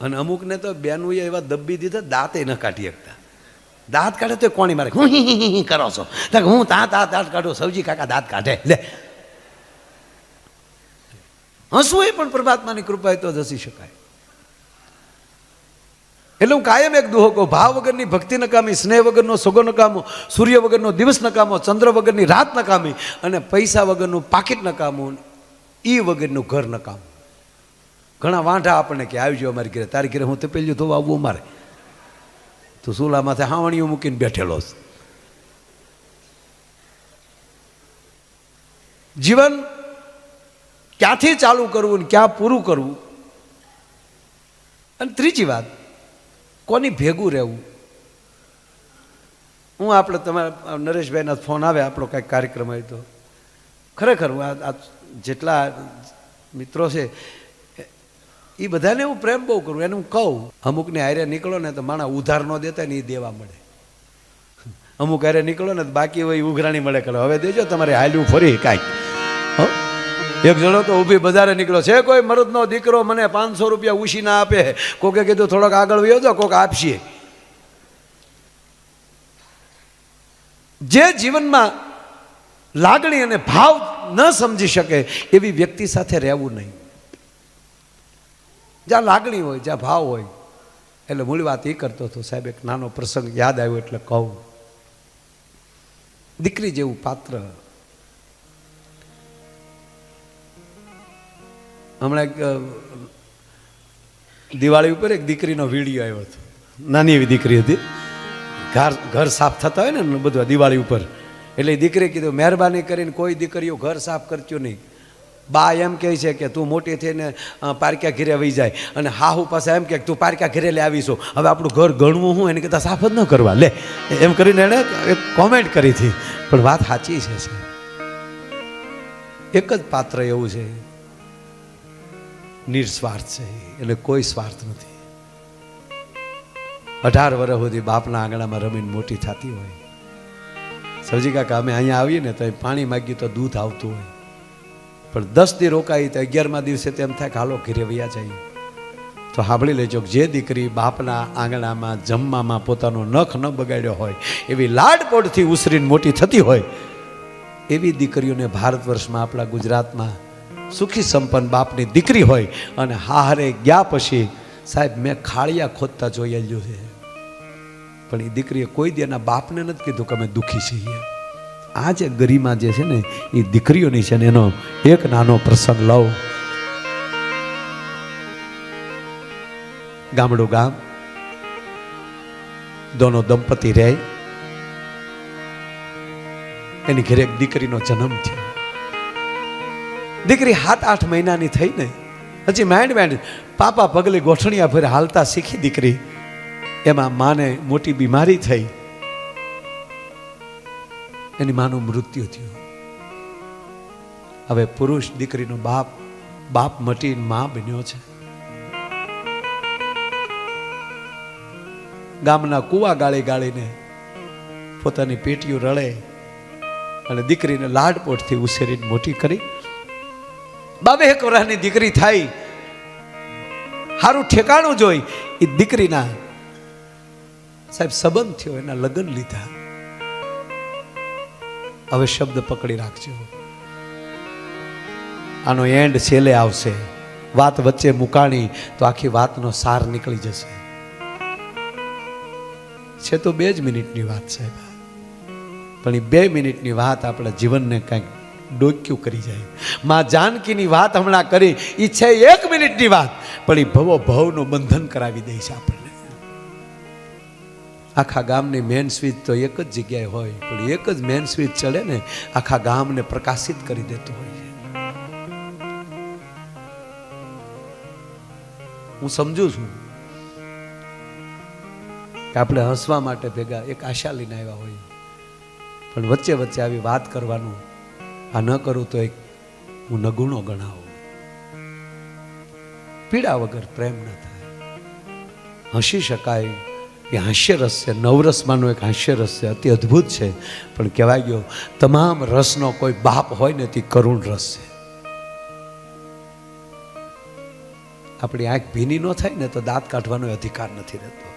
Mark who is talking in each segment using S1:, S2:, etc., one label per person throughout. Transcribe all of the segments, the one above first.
S1: અને અમુકને તો બેનું એવા દબ્બી દીધા, દાંતે ન કાઢી શકતા. દાંત કાઢે તો કોણી મારે, હું હી હી હી કરો છો? હું તા તા દાંત કાઢું સૌજી કાકા દાંત કાઢે. લે. હસવું એ પણ પરમાત્માની કૃપા તો જ હસી શકાય. એટલે હું કાયમ એક દુહો ભાવ વગરની ભક્તિ નકામી, સ્નેહ વગરનો સોગો નકામો, સૂર્ય વગરનો દિવસ નકામો, ચંદ્ર વગરની રાત નકામી અને પૈસા વગરનું પાકીટ નકામું, ઈ વગરનું ઘર નકામું. ઘણા વાંઢા આપણને કે આવજો અમારી ઘરે, તારી ઘરે હું તો પેલું ધોવા આવવું અમારે. તો સુલા માથે હાવણીઓ મૂકીને બેઠેલો જીવન ક્યાંથી ચાલુ કરવું ને ક્યાં પૂરું કરવું? અને ત્રીજી વાત, કોની ભેગું રહેવું? હું આપણે તમારા, નરેશભાઈના ફોન આવે, આપણો કાંઈક કાર્યક્રમ હોય તો. ખરેખર હું આ જેટલા મિત્રો છે એ બધાને હું પ્રેમ બહુ કરું, એને હું કહું, અમુકને હારે નીકળો ને તો માણા ઉધાર ન દેતા ને એ દેવા મળે. અમુક હારે નીકળો ને બાકી હોય ઉઘરાણી મળે કરે હવે દેજો તમારે હાલ્યું ફરી કાંઈક. એક જણો તો ઊભી બજારે નીકળ્યો, છે કોઈ મરદનો દીકરો મને પાંચસો રૂપિયા ઉછી ના આપે? કોકે કીધું થોડોક આગળ વયો તો કોક આપશે. જે જીવનમાં લાગણી અને ભાવ ન સમજી શકે, એવી વ્યક્તિ સાથે રહેવું નહીં. જ્યાં લાગણી હોય, જ્યાં ભાવ હોય. એટલે મૂળ વાત એ કરતો હતો, સાહેબ, એક નાનો પ્રસંગ યાદ આવ્યો એટલે કહું. દીકરી જેવું પાત્ર. હમણાં એક દિવાળી ઉપર એક દીકરીનો વીડિયો આવ્યો હતો. નાની એવી દીકરી હતી. ઘર ઘર સાફ થતા હોય ને બધું દિવાળી ઉપર. એટલે દીકરીએ કીધું, મહેરબાની કરીને કોઈ દીકરીઓ ઘર સાફ કરજો નહીં. બા એમ કહે છે કે તું મોટી થઈને પારક્યા ઘીરે વહી જાય. અને હાહુ પાસે એમ કે તું પારક્યા ઘીરે લે આવીશું. હવે આપણું ઘર ગણવું હું, એને કહેતા સાફ જ ન કરવા. લે, એમ કરીને એણે એક કોમેન્ટ કરી હતી. પણ વાત સાચી છે એક જ પાત્ર એવું છે. નિર્સ્વાર્થ છે. એટલે કોઈ સ્વાર્થ નથી. અઢાર વર્ષ સુધી બાપના આંગણામાં રમીને મોટી થતી હોય. સૌજી કાકા, અમે અહીંયા આવીએ ને તો પાણી માગ્યું તો દૂધ આવતું હોય. પણ દસ દી રોકાઈ તો અગિયારમા દિવસે તેમ થાય કે હાલો ઘેરે વૈયા જઈએ. તો સાંભળી લેજો જે દીકરી બાપના આંગણામાં, જમવામાં પોતાનો નખ ન બગાડ્યો હોય, એવી લાડકોડથી ઉસરીને મોટી થતી હોય, એવી દીકરીઓને ભારત વર્ષમાં આપણા ગુજરાતમાં સુખી સંપન્ન બાપની દીકરી હોય અને હારે ગયા પછી સાહેબ મેં ખાળિયા ખોદતા જોયેલું છે. પણ એ દીકરીએ કોઈ દી એના બાપને નથી કીધું કે અમે દુઃખી છીએ. આ જે ગરિમા જે છે ને, એ દીકરીઓની છે ને, એનો એક નાનો પ્રસંગ લઉં ગામડું ગામ, દોનો દંપતી રહે. એની ઘરે એક દીકરીનો જન્મ થયો. દીકરી સાત, આઠ મહિનાની થઈ ને, હજી માંડ માંડ પાપા પગલે ગોઠણિયા ભરે હાલતા શીખી દીકરી. એમાં માને મોટી બીમારી થઈ. એની માનું મૃત્યુ થયું. હવે પુરુષ દીકરીનો બાપ બાપ મટીને માં બન્યો છે. ગામના કુવા ગાળી ગાળીને પોતાની પેટીઓ રળે અને દીકરીને લાડપોટથી ઉછેરીને મોટી કરી. બાબે એક વરાની દીકરી થાય સારું ઠેકાણું જોઈ એ દીકરીના સાહેબ સંબંધ થયો, એના લગ્ન લીધા. હવે શબ્દ પકડી રાખજો. આનો એન્ડ છેલ્લે આવશે. વાત વચ્ચે મુકાણી તો આખી વાતનો સાર નીકળી જશે. છે તો બે જ મિનિટની વાત સાહેબ. પણ એ બે મિનિટની વાત આપણા જીવનને કંઈક ડોક્યું કરી જાય. માં જાનકીની વાત હમણાં કરી. એ છે એક મિનિટની વાત. પણ એ ભવો ભવનું બંધન કરાવી દે છે આપણને. આખા ગામની મેન સ્વીચ તો એક જ જગ્યાએ હોય, પણ એક જ મેન સ્વીચ ચડે ને, આખા ગામને પ્રકાશિત કરી દેતું હોય છે. હું સમજુ છું કે આપણે હસવા માટે ભેગા એક આશા લઈને આવ્યા હોય, પણ વચ્ચે વચ્ચે આવી વાત કરવાનું, આ ન કરું તો એક હું નગુણો ગણાવું. પીડા વગર પ્રેમ ન થાય. હસી શકાય એ હાસ્યરસ છે નવરસમાંનો એક હાસ્યરસ છે અતિ અદ્ભુત છે. પણ કહેવાય ગયો, તમામ રસનો કોઈ બાપ હોય ને તે કરુણ રસ છે આપણી આંખ ભીની ન થાય ને તો દાંત કાઢવાનો અધિકાર નથી રહેતો.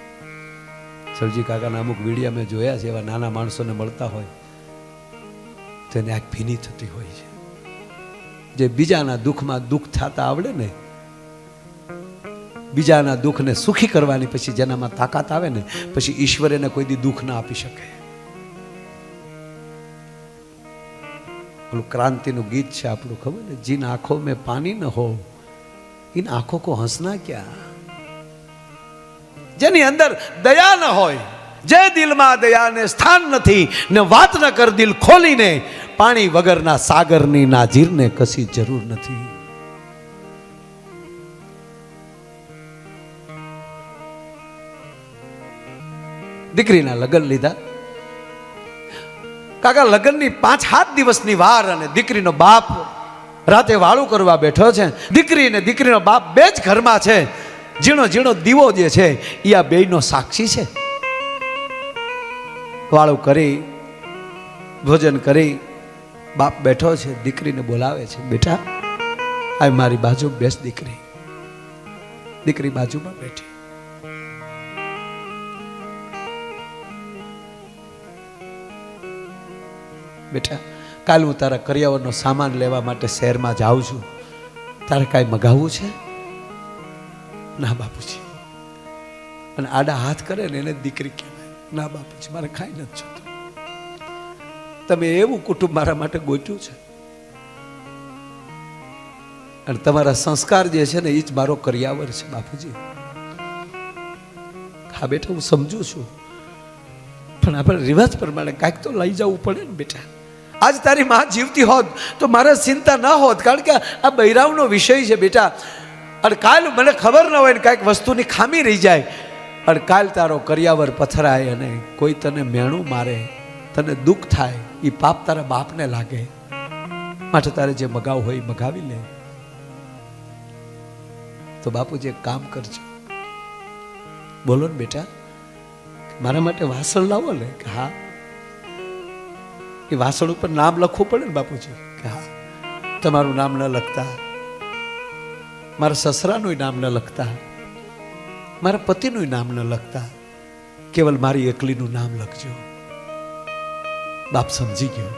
S1: સવજી કાકાના અમુક વિડીયા મેં જોયા છે, એવા નાના માણસોને મળતા હોય, તો એની આંખ ભીની થતી હોય છે. જે બીજાના દુઃખમાં દુઃખ થતા આવડે ને બીજાના દુઃખને સુખી કરવાની પછી જેનામાં તાકાત આવે ને, પછી ઈશ્વર એને કોઈ દી દુઃખ ના આપી શકે. ઓલું ક્રાંતિનું ગીત છે આપણું, ખબર ને? જીન આંખો મેં પાણી ન હો, ઇન આંખો કો હસના ક્યાં? જેની અંદર દયા ન હોય, જે દિલમાં દયાને સ્થાન નથી, ને વાત ન કર દિલ ખોલીને, પાણી વગરના સાગરની નાજીરને કશી જરૂર નથી. દીકરીના લગ્ન લીધા. કાકા, લગ્નની પાંચ સાત દિવસની વાર અને દીકરીનો બાપ રાતે વાળું કરવા બેઠો છે. દીકરી અને દીકરીનો બાપ બે જ ઘરમાં છે. ઝીણો ઝીણો દીવો જે છે એ આ બેયનો સાક્ષી છે. વાળું કરી, ભોજન કરી, બાપ બેઠો છે, દીકરીને બોલાવે છે, બેટા, આ મારી બાજુ બેસ દીકરી. દીકરી બાજુમાં બેઠી. બેટા કાલ હું તારા કરિયાવરનો સામાન લેવા માટે શહેરમાં જાઉં છું. તારે કાંઈ મગાવવું છે? ના, બાપુજી. અને આડા હાથ કરે ને એને દીકરી કહેવાય. ના, બાપુજી, મારે ખાઈ નથી જોતું. તમે એવું કુટુંબ મારા માટે ગોત્યું છે. અને તમારા સંસ્કાર જે છે ને એ જ મારો કરિયાવર છે, બાપુજી. હા, બેટા, હું સમજુ છું. પણ આપણે રિવાજ પ્રમાણે કાંઈક તો લઈ જવું પડે ને, બેટા. આજ તારી માં જીવતી હોત તો મારે ચિંતા ન હોત. કારણ કે આ બૈરાવનો વિષય છે બેટા. અને કાલ મને ખબર ન હોય ને કાંઈક વસ્તુની ખામી રહી જાય. અને કાલ તારો કરિયાવર પથરાય અને કોઈ તને મેણું મારે, તને દુઃખ થાય એ પાપ તારા બાપને લાગે. માટે તારે જે મગાવ હોય એ મગાવી લે. તો બાપુ જે કામ કરજો. બોલો ને બેટા, મારા માટે વાસણ લાવો ને. કે હા એ વાસણ ઉપર નામ લખવું પડે ને બાપુજી? કે હા, તમારું નામ ન લખતા. મારા સસરાનું નામ ન લખતા. મારા પતિનું નામ ન લખતા. કેવલ મારી એકલીનું નામ લખજો. બાપ સમજી ગયો.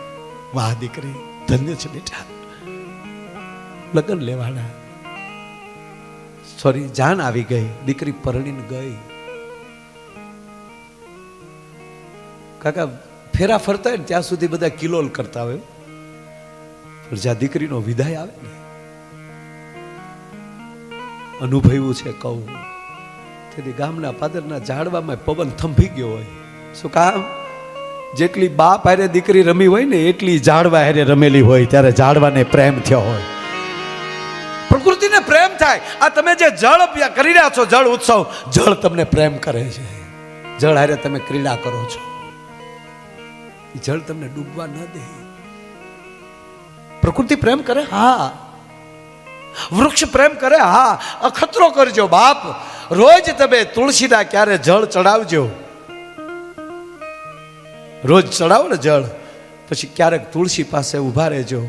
S1: વાહ, દીકરી, ધન્ય છે બેટા. લગ્ન લેવાના. સોરી, જાન આવી ગઈ. દીકરી પરણીને ગઈ. કાકા ફેરા ફરતા હોય ને, ત્યાં સુધી બધા કિલોલ કરતા હોય પણ જ્યાં દીકરીનો વિદાય આવે ને, અનુભવ્યું છે કહું, તેથી ગામના પાદરના ઝાડવામાં પવન થંભી ગયો હોય. શું કામ? જેટલી બાપ હારે દીકરી રમી હોય ને, એટલી ઝાડવા હારે રમેલી હોય, ત્યારે ઝાડવાને પ્રેમ થયો હોય. પ્રકૃતિને પ્રેમ થાય. આ તમે જે જળ કરી રહ્યા છો, જળ ઉત્સવ, જળ તમને પ્રેમ કરે છે. જળ હારે તમે ક્રીડા કરો છો. જળ તમને ડૂબવા ન દે. પ્રકૃતિ પ્રેમ કરે? હા. વૃક્ષ પ્રેમ કરે? હા. અખતરો કરજો બાપ. રોજ તમે તુલસીના ક્યારે જળ ચડાવજો? રોજ ચડાવો ને જળ, પછી ક્યારેક તુલસી પાસે ઊભા રહેજો.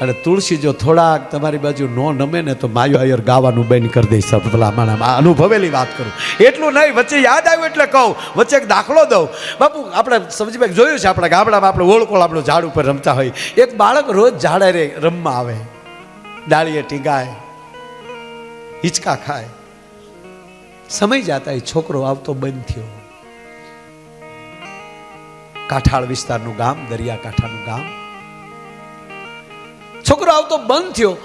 S1: અને તુલસી જો થોડાક તમારી બાજુ નો નમે ને તો માયો આયર ગાવાનું બંધ કરી દઈશ. પેલા માણા અનુભવેલી વાત કરું. એટલું નહીં, વચ્ચે યાદ આવ્યું એટલે કહું, વચ્ચે એક દાખલો દઉં. બાપુ, આપણે સમજીભાઈ જોયું છે આપણા ગામડામાં આપણે ઓળકોળ, આપણું ઝાડ ઉપર રમતા હોય. એક બાળક રોજ ઝાડે રે રમવા આવે. ડાળીએ ટીંગાય, હિંચકા ખાય. સમય જાતા એ છોકરો આવતો બંધ થયો. કાંઠાળ વિસ્તારનું ગામ દરિયા કાંઠાનું ગામ. છોકરો આવતો બંધ થયો,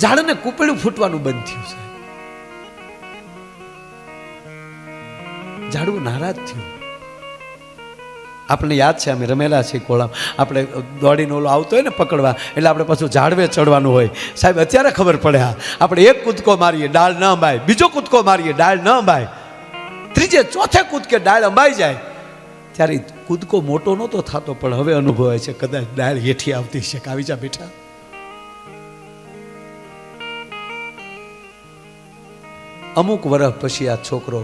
S1: ઝાડને કૂપડું ફૂટવાનું બંધ થયું છે. ઝાડવું નારાજ થયું. આપણને યાદ છે, અમે રમેલા છીએ કોળામ. આપણે દોડીને ઓલો આવતો હોય ને પકડવા, એટલે આપણે પાછું ઝાડવે ચડવાનું હોય. સાહેબ, અત્યારે ખબર પડે હા આપણે એક કૂદકો મારીએ, ડાળ ન અંબાય. બીજો કૂદકો મારીએ, ડાળ ન અંબાય. ત્રીજે, ચોથે કૂદકે ડાળ અંબાઈ જાય. ત્યારે કૂદકો મોટો નહોતો થતો, પણ હવે અનુભવાય છે, કદાચ ડાળ હેઠી આવતી છે કાવીજા બેઠા. અમુક વર્ષ પછી આ છોકરો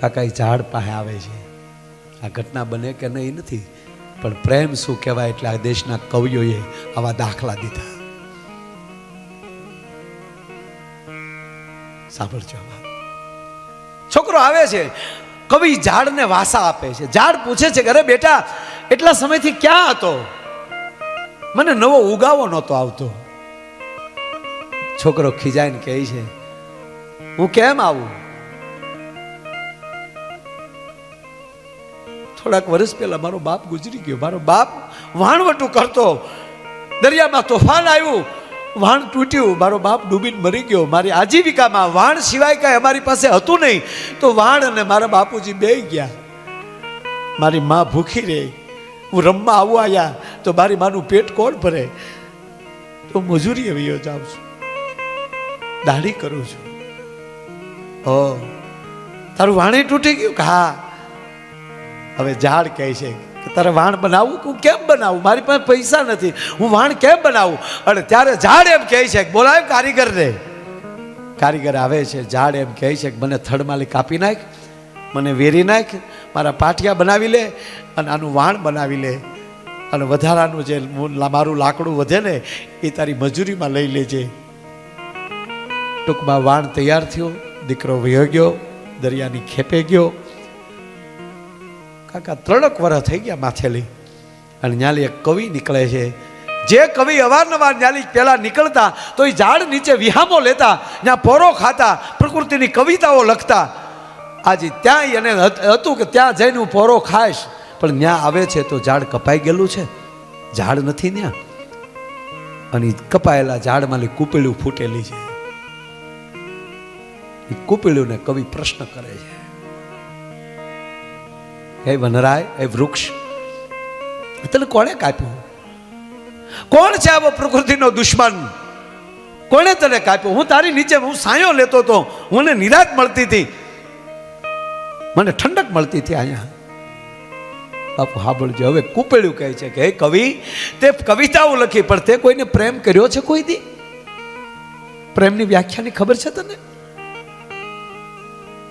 S1: કાકા ઝાડ પાસે આવે છે. આ ઘટના બને કે નહીં નથી, પણ પ્રેમ શું કહેવાય એટલે આ દેશના કવિઓએ આવા દાખલા દીધા. સાંભળજો છોકરો આવે છે, કવિ ઝાડને વાસા આપે છે. ઝાડ પૂછે છે અરે બેટા, એટલા સમયથી ક્યાં હતો? મને નવો ઉગાવો નહોતો આવતો. છોકરો ખીજાઈને કહે છે હું કેમ આવું? થોડાક વર્ષ પહેલા મારો બાપ ગુજરી ગયો. મારો બાપ વાણવટું કરતો. દરિયામાં તોફાન આવ્યું. વાણ તૂટ્યું. મારો બાપ ડૂબીને મરી ગયો. મારી આજીવિકામાં વાણ સિવાય કાંઈ અમારી પાસે હતું નહીં. તો વાણ અને મારા બાપુજી બે ગયા. મારી મા ભૂખી રહી. હું રમવા આવું આવ્યા તો મારી માનું પેટ કોણ ભરે? તો મજૂરી વયો જાઉં છું. દાઢી કરું છું. ઓ, તારું વાણી તૂટી ગયું કે હા? હવે ઝાડ કહે છે કે તારે વાણ બનાવવું કે હું કેમ બનાવું? મારી પાસે પૈસા નથી. હું વાણ કેમ બનાવું? અને ત્યારે ઝાડ એમ કહે છે બોલાય કારીગરને. કારીગર આવે છે, ઝાડ એમ કહે છે કે મને થડમાલી કાપી નાખ, મને વેરી નાખ, મારા પાટિયા બનાવી લે અને આનું વાણ બનાવી લે. અને વધારાનું જે મારું લાકડું વધે ને, એ તારી મજૂરીમાં લઈ લેજે. ટૂંકમાં વાણ તૈયાર થયો. દીકરો વયો ગયો, દરિયાની ખેપે ગયો. કાકા ત્રણક વર્ષ થઈ ગયા માથેલી. અને ન્યાલી એક કવિ નીકળે છે. જે કવિ અવારનવાર ન્યાલી પહેલા નીકળતા, તો એ ઝાડ નીચે વિહામો લેતા, ત્યાં પોરો ખાતા, પ્રકૃતિની કવિતાઓ લખતા. આજે ત્યાં એને હતું કે ત્યાં જઈને હું પોરો ખાઈશ. પણ ત્યાં આવે છે તો ઝાડ કપાઈ ગયેલું છે. ઝાડ નથી ત્યાં અને કપાયેલા ઝાડમાંથી કૂપેલું ફૂટેલી છે. એ કવિ પ્રશ્ન કરે છે. હે વનરાય, હે વૃક્ષ તને કોણે કાપ્યું? કોણ છે આવો પ્રકૃતિનો દુશ્મન? કોણે તને કાપ્યો? હું તારી નીચે, હું સાયો લેતો હતો મને નિરાત મળતી હતી. મને ઠંડક મળતી હતી અહીંયા. બાપુ સાંભળજો હવે કુપેળ્યું કહે છે કે, હે કવિ, તે કવિતાઓ લખી, પણ તે કોઈને પ્રેમ કર્યો છે કોઈ દી? પ્રેમની વ્યાખ્યાની ખબર છે તને?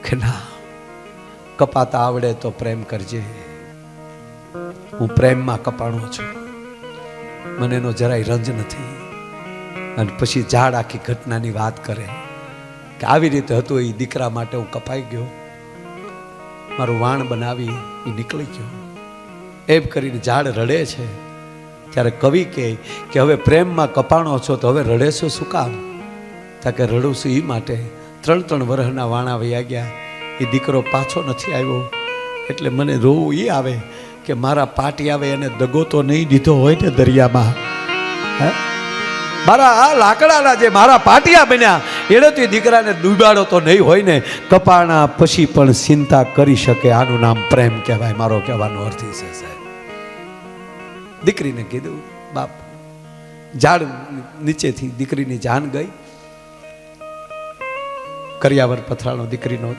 S1: ના કપાતા આવડે તો પ્રેમ કરજે. હું પ્રેમમાં કપાણો છું. મને એનો જરાય રંજ નથી. અને પછી ઝાડ આખી ઘટનાની વાત કરે. કે આવી રીતે હતું, એ દીકરા માટે હું કપાઈ ગયો. મારું વાણ બનાવી એ નીકળી ગયો. એમ કરીને ઝાડ રડે છે. ત્યારે કવિ કહે કે હવે પ્રેમમાં કપાણો છો તો હવે રડે છો શું કામ? તા કે રડું છું એ માટે. ત્રણ ત્રણ વર્ષના વાણા વયા ગયા. એ દીકરો પાછો નથી આવ્યો. એટલે મને રોવું એ આવે કે મારા પાટી આવે એને દગો તો નહીં દીધો હોય ને દરિયામાં? મારા આ લાકડાના જે મારા પાટિયા બન્યા એને તો દીકરાને ડૂબાડો તો નહીં હોય ને. કપાણા પછી પણ ચિંતા કરી શકે. આનું નામ પ્રેમ કહેવાય. મારો કહેવાનો અર્થ છે, સાહેબ. દીકરીને કીધું, બાપ, ઝાડ નીચેથી દીકરીની જાન ગઈ. કરિયાવર પથરાણો દીકરીનો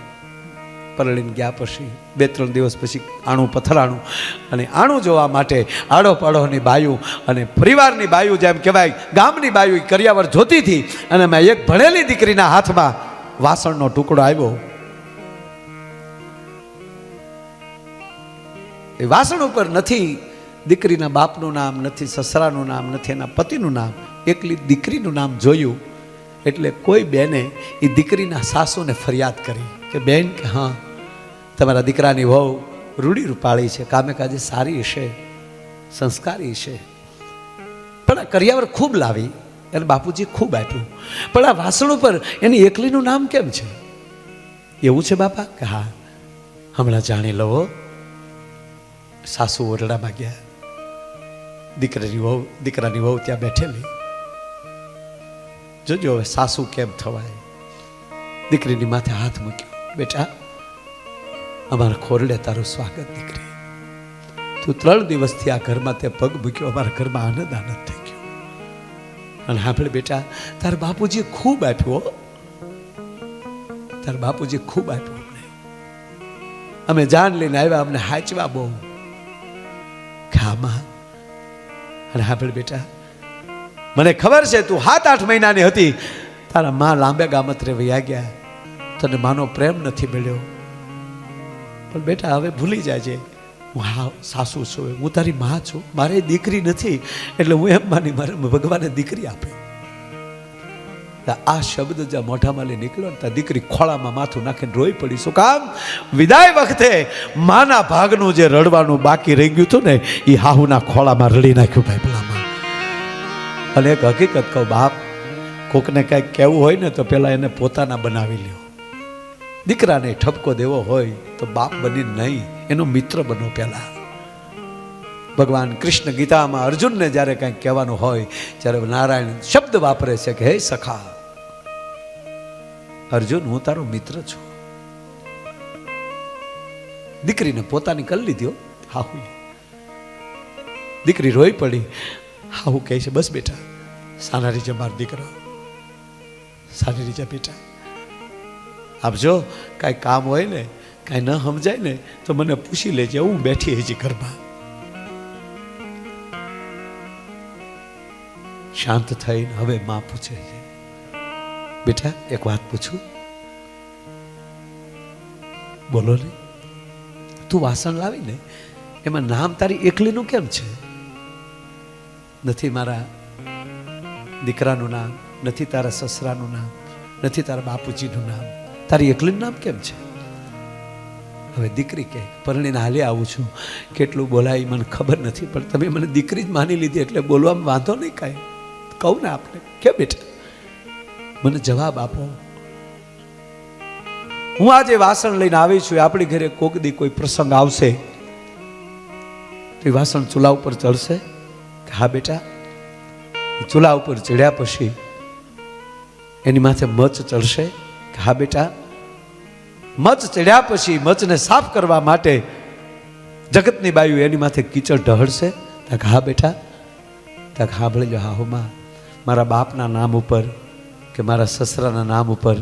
S1: પરણીને ગયા પછી બે ત્રણ દિવસ પછી આણું પથરાણું અને આણું જોવા માટે આડો પાડોની બાયુ અને પરિવારની બાયુ જેમ કહેવાય, ગામની બાયુ કરિયાવર જોતી હતી અને મેં એક ભણેલી દીકરીના હાથમાં વાસણનો ટુકડો આવ્યો એ વાસણ ઉપર નથી, દીકરીના બાપનું નામ નથી, સસરાનું નામ નથી, એના પતિનું નામ, એકલી દીકરીનું નામ જોયું. એટલે કોઈ બેને એ દીકરીના સાસુને ફરિયાદ કરી કે, બેન, કે હા, તમારા દીકરાની વહુ રૂડી રૂપાળી છે કામે કાજે સારી હશે સંસ્કારી છે. પણ આ કરિયાવર ખૂબ લાવી, અને બાપુજી ખૂબ આપ્યું. પણ આ વાસણ ઉપર એની એકલીનું નામ કેમ છે? એવું છે બાપા? કે હા, હમણાં જાણી લવો, સાસુ ઓરડામાં ગયા. દીકરાની વહુ દીકરાની વહુ ત્યાં બેઠેલી. જોજો હવે સાસુ કેમ થવાય? દીકરીની માથે હાથ મૂક્યો. બેટા, અમારા ખોરડે તારું સ્વાગત, દીકરી. તું ત્રણ દિવસથી આ ઘરમાં તે પગ મૂક્યો, અમારા ઘરમાં આનંદ આનંદ થઈ ગયો. અને આપણે બેટા, તાર બાપુજીએ ખૂબ આપ્યો તારા બાપુજી ખૂબ આપ્યો અમને. અમે જાન લઈને આવ્યા, અમને હાચવા બહુ. ખામાં. અને આપણે બેટા મને ખબર છે તું સાત, આઠ મહિનાની હતી. તારા માં લાંબે ગામત્રે વયા ગયા. તને માનો પ્રેમ નથી મળ્યો. પણ બેટા, હવે ભૂલી જાજે. હું હા સાસુ છું હું તારી માં છું. મારે દીકરી નથી. એટલે હું એમ માની મારે ભગવાને દીકરી આપી. આ શબ્દ જ્યાં મોઢામાં લઈ નીકળ્યો ને ત્યાં દીકરી ખોળામાં માથું નાખીને રોઈ પડી. શું કામ? વિદાય વખતે માના ભાગનું જે રડવાનું બાકી રહી ગયું હતું ને એ હાહુના ખોળામાં રડી નાખ્યું ભાઈ પેલામાં અને એક હકીકત કહું, બાપ, કોકને કાંઈક કહેવું હોય ને તો પહેલાં એને પોતાના બનાવી લ્યો. દીકરાને ઠપકો દેવો હોય તો બાપ બની નહીં, એનો મિત્ર બનો પહેલાં. ભગવાન કૃષ્ણ ગીતામાં અર્જુનને જ્યારે કંઈક કહેવાનું હોય, ત્યારે નારાયણ શબ્દ વાપરે છે કે, હે સખા, અર્જુન, હું તારો મિત્ર છું. દીકરીને પોતાની કરી લીધી હા. દીકરી રોઈ પડી. હાહુ કહે છે, બસ બેટા સાના રીજે માર દીકરો, સારી રીતે બેટા. આપજો કાંઈ કામ હોય ને, કાંઈ ન સમજાય ને, તો મને પૂછી લેજે, હું બેઠી હજી ઘરમાં. શાંત થઈને હવે માં પૂછે છે, બેટા, એક વાત પૂછું? બોલો ને, તું વાસણ લાવી ને એમાં નામ તારી એકલીનું કેમ છે? નથી મારા દીકરાનું નામ, નથી તારા સસરાનું નામ, નથી તારા બાપુજીનું નામ. તારી એકલીનું નામ કેમ છે? હવે દીકરી કે, પરણીને હાલે આવું છું. કેટલું બોલાય મને ખબર નથી, પણ તમે મને દીકરી જ માની લીધી એટલે બોલવામાં વાંધો નહીં કાંઈ. કહું ને આપણે કે બેટા? મને જવાબ આપો. હું આજે વાસણ લઈને આવી છું, આપણી ઘરે કોક દી કોઈ પ્રસંગ આવશે. તો વાસણ ચૂલા ઉપર ચડશે. કે હા બેટા ચૂલા ઉપર ચડ્યા પછી એની માથે મચ ચડશે કે હા બેટા, મચ ચડ્યા પછી મચને સાફ કરવા માટે જગતની બાયુ એની માથે કીચડ ઢહળશે. તક હા બેટા, તક હા ભળી હા હોમાં મારા બાપના નામ ઉપર કે મારા સસરાના નામ ઉપર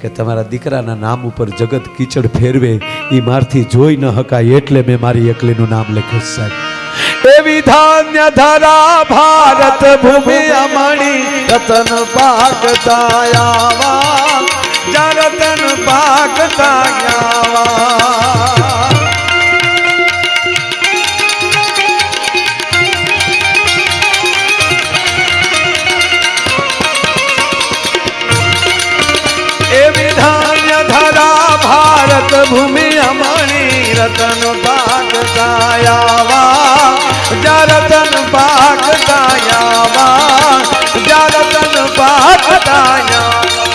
S1: કે તમારા દીકરાના નામ ઉપર જગત કીચડ ફેરવે એ મારથી જોઈ ન હકાય એટલે મેં મારી એકલીનું નામ લખ્યું સાહેબ. એવી ધાન્ય ધરા ભારત ભૂમિ અમણી, રતન પાક તાયાવા જા રતન પાક તાયાવા. એવી ધાન્ય ધરા ભારત ભૂમિ અમણી, રતન પાક તાયાવા. દાયા